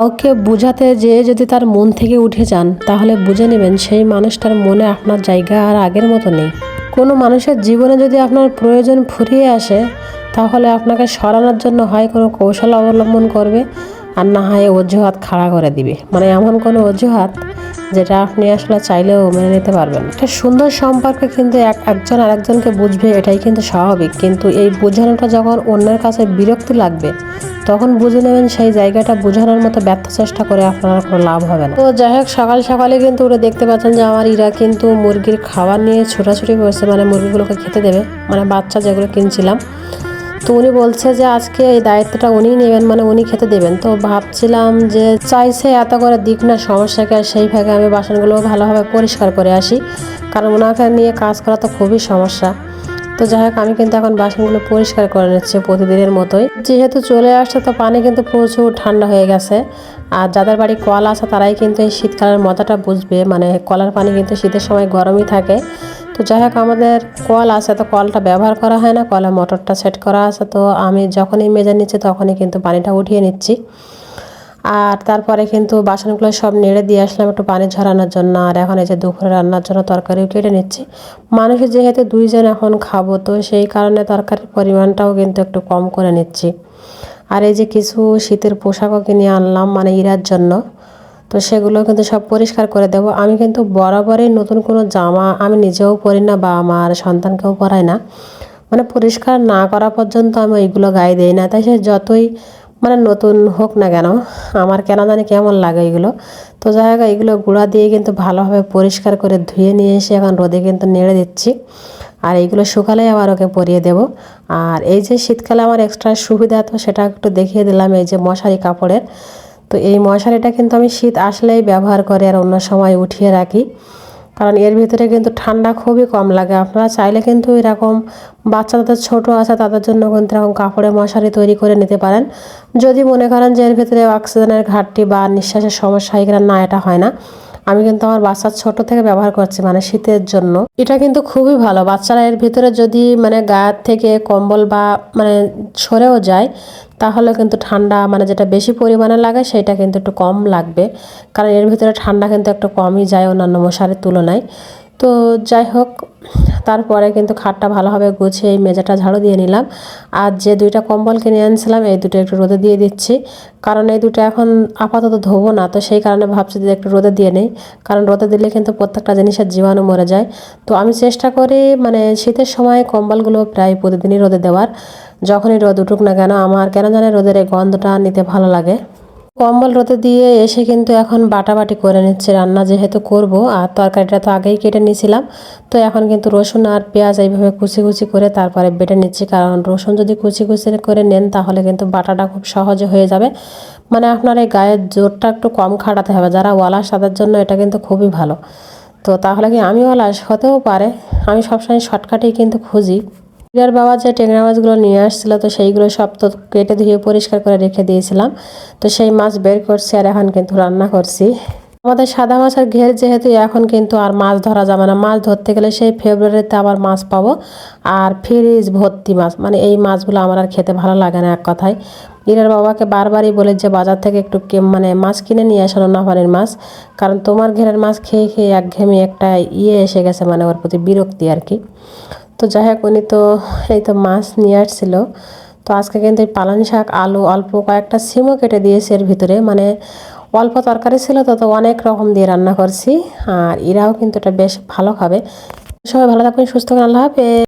কাউকে বোঝাতে যেয়ে যদি তার মন থেকে উঠে যান, তাহলে বুঝে নেবেন সেই মানুষটার মনে আপনার জায়গা আর আগের মতো নেই। কোনো মানুষের জীবনে যদি আপনার প্রয়োজন ফুরিয়ে আসে, তাহলে আপনাকে সরানোর জন্য হয় কোনো কৌশল অবলম্বন করবে, আর না হয় অজুহাত খাড়া করে দিবে। মানে এমন কোনো অজুহাত যেটা আপনি আসলে চাইলেও মেনে নিতে পারবেন। একটা সুন্দর সম্পর্কে কিন্তু এক, একজন আরেকজনকে বুঝবে, এটাই কিন্তু স্বাভাবিক। কিন্তু এই বোঝানোটা যখন অন্যের কাছে বিরক্তি লাগবে তখন বুঝে নেবেন সেই জায়গাটা বোঝানোর মতো ব্যর্থ চেষ্টা করে আপনার কোনো লাভ হবে না। তো যাই হোক, সকাল সকালে কিন্তু ওরা দেখতে পাচ্ছেন যে আমার ইরা কিন্তু মুরগির খাবার নিয়ে ছোটাছুটি করছে মানে মুরগিগুলোকে খেতে দেবে মানে বাচ্চা যেগুলো কিনছিলাম। তো উনি বলছে যে আজকে এই দায়িত্বটা উনিই নেবেন মানে উনি খেতে দেবেন। তো ভাবছিলাম যে চাইছে এত করে দিক না, সমস্যাকে, আর সেই ভাগে আমি বাসনগুলো ভালোভাবে পরিষ্কার করে আসি। কারণ ওনাকে নিয়ে কাজ করা তো খুবই সমস্যা। তো যাই হোক, আমি কিন্তু এখন বাসনগুলো পরিষ্কার করে নিচ্ছি প্রতিদিনের মতোই। যেহেতু চলে আসছে, তো পানি কিন্তু প্রচুর ঠান্ডা হয়ে গেছে। আর যাদের বাড়ি কল আছে, তারাই কিন্তু এই শীতকালের মজাটা বুঝবে। মানে কলার পানি কিন্তু শীতের সময় গরমই থাকে। তো যাই হোক, আমাদের কল আছে, তো কলটা ব্যবহার করা হয় না। কলে মোটরটা সেট করা আছে। তো আমি যখনই মেজে নিচ্ছি, তখনই কিন্তু পানিটা উঠিয়ে নিচ্ছি। আর তারপরে কিন্তু বাসনগুলো সব নেড়ে দিয়ে আসলাম একটু পানি ঝরানোর জন্য। আর এখন এই যে দুপুরে রান্নার জন্য তরকারিও কেটে নিচ্ছি। মানুষের যেহেতু দুইজন এখন খাব, তো সেই কারণে তরকারির পরিমাণটাও কিন্তু একটু কম করে নিচ্ছি। আর এই যে কিছু শীতের পোশাকও কিনে আনলাম মানে ইরার জন্য। তো সেগুলো কিন্তু সব পরিষ্কার করে দেবো। আমি কিন্তু বরাবরই নতুন কোনো জামা আমি নিজেও পরি না বা আমার সন্তানকেও পরাই না। মানে পরিষ্কার না করা পর্যন্ত আমি ওইগুলো গায়ে দিই না। তাই সে যতই মানে নতুন হোক না কেন, আমার কেন জানি কেমন লাগে এগুলো। তো যাই হোক, এগুলো গুঁড়া দিয়ে কিন্তু ভালোভাবে পরিষ্কার করে ধুয়ে নিয়ে এসে এখন রোদে কিন্তু নেড়ে দিচ্ছি। আর এইগুলো শুকালেই আবার ওকে পরিয়ে দেব। আর এই যে শীতকালে আমার এক্সট্রা সুবিধা তো সেটা একটু দেখিয়ে দিলাম, এই যে মশারি কাপড়ের। তো এই মশারিটা কিন্তু আমি শীত আসলেই ব্যবহার করে আর অন্য সময় উঠিয়ে রাখি। কারণ এর ভিতরে কিন্তু ঠান্ডা খুবই কম লাগে। আপনারা চাইলে কিন্তু এরকম বাচ্চা তাদের ছোটো আছে, তাদের জন্য কিন্তু এরকম কাপড়ে মশারি তৈরি করে নিতে পারেন। যদি মনে করেন যে এর ভিতরে অক্সিজেনের ঘাটতি বা নিঃশ্বাসের সমস্যা এখানে না, এটা হয় না। আমি কিন্তু আমার বাচ্চা ছোট থেকে ব্যবহার করছি মানে শীতের জন্য। এটা কিন্তু খুবই ভালো। বাচ্চারা এর ভিতরে যদি মানে গায়ের থেকে কম্বল বা মানে সরেও যায়, তাহলে কিন্তু ঠান্ডা মানে যেটা বেশি পরিমাণে লাগে, সেটা কিন্তু একটু কম লাগবে। কারণ এর ভিতরে ঠান্ডা কিন্তু একটু কমই যায় অন্যান্য মশারের তুলনায়। তো যাই হোক, তারপরে কিন্তু খাটটা ভালোভাবে গুছিয়ে এই মেজাটা ঝাড়ু দিয়ে নিলাম। আর যে দুইটা কম্বল কিনে আনছিলাম এই দুটো একটু রোদে দিয়ে দিচ্ছি। কারণ এই দুটো এখন আপাতত ধোবো না, তো সেই কারণে ভাবছি যে একটু রোদে দিয়ে নেই। কারণ রোদে দিলে কিন্তু প্রত্যেকটা জিনিসের জীবাণু মরে যায়। তো আমি চেষ্টা করি মানে শীতের সময় কম্বলগুলো প্রায় প্রতিদিনই রোদে দেওয়ার। যখনই রোদ উঠুক না কেন, আমার কেন জানে রোদের এই গন্ধটা নিতে ভালো লাগে। কম্বল রোদে দিয়ে এসে কিন্তু এখন বাটাবাটি করে নিচ্ছে। রান্না যেহেতু করব আর তরকারিটা তো আগেই কেটে নিয়েছিলাম, তো এখন কিন্তু রসুন আর পেঁয়াজ এইভাবে কুচি কুচি করে তারপরে বেটে নিচ্ছি। কারণ রসুন যদি কুচি কুচি করে নেন তাহলে কিন্তু বাটাটা খুব সহজে হয়ে যাবে। মানে আপনার এই গায়ের জোরটা একটু কম খাটাতে হবে। যারা ওয়ালাস তাদের জন্য এটা কিন্তু খুবই ভালো। তো তাহলে কি আমি ওয়ালাস হতেও পারে? আমি সবসময় শর্টকাটেই কিন্তু খুঁজি। বিরার বাবা যে ট্যাংরা মাছগুলো নিয়ে আসছিল, তো সেইগুলো সব তো কেটে ধুয়ে পরিষ্কার করে রেখে দিয়েছিলাম। তো সেই মাছ বের করছি আর এখন কিন্তু রান্না করছি। আমাদের সাদা মাছের ঘের যেহেতু, এখন কিন্তু আর মাছ ধরা যাবে না। মাছ ধরতে গেলে সেই ফেব্রুয়ারিতে আবার মাছ পাবো। আর ফ্রিজ ভর্তি মাছ মানে এই মাছগুলো আমার আর খেতে ভালো লাগে না এক কথায়। ইরার বাবাকে বারবারই বলে যে, বাজার থেকে একটু মানে মাছ কিনে নিয়ে আসো পানির মাছ। কারণ তোমার ঘেরের মাছ খেয়ে খেয়ে একঘেয়েমি একটা ইয়ে এসে গেছে মানে ওর প্রতি বিরক্তি আর কি। তো যাই হোক, উনি তো এই তো মাছ নিয়ে আসছিল। তো আজকে কিন্তু এই পালং শাক, আলু, অল্প কয়েকটা সিমও কেটে দিয়েছে এর ভিতরে। মানে অল্প তরকারি ছিল, তো তো অনেক রকম দিয়ে রান্না করছি। আর এরাও কিন্তু এটা বেশ ভালো খাবে। সবাই ভালো থাকবেন, সুস্থ আল্লাহ হাফেজ।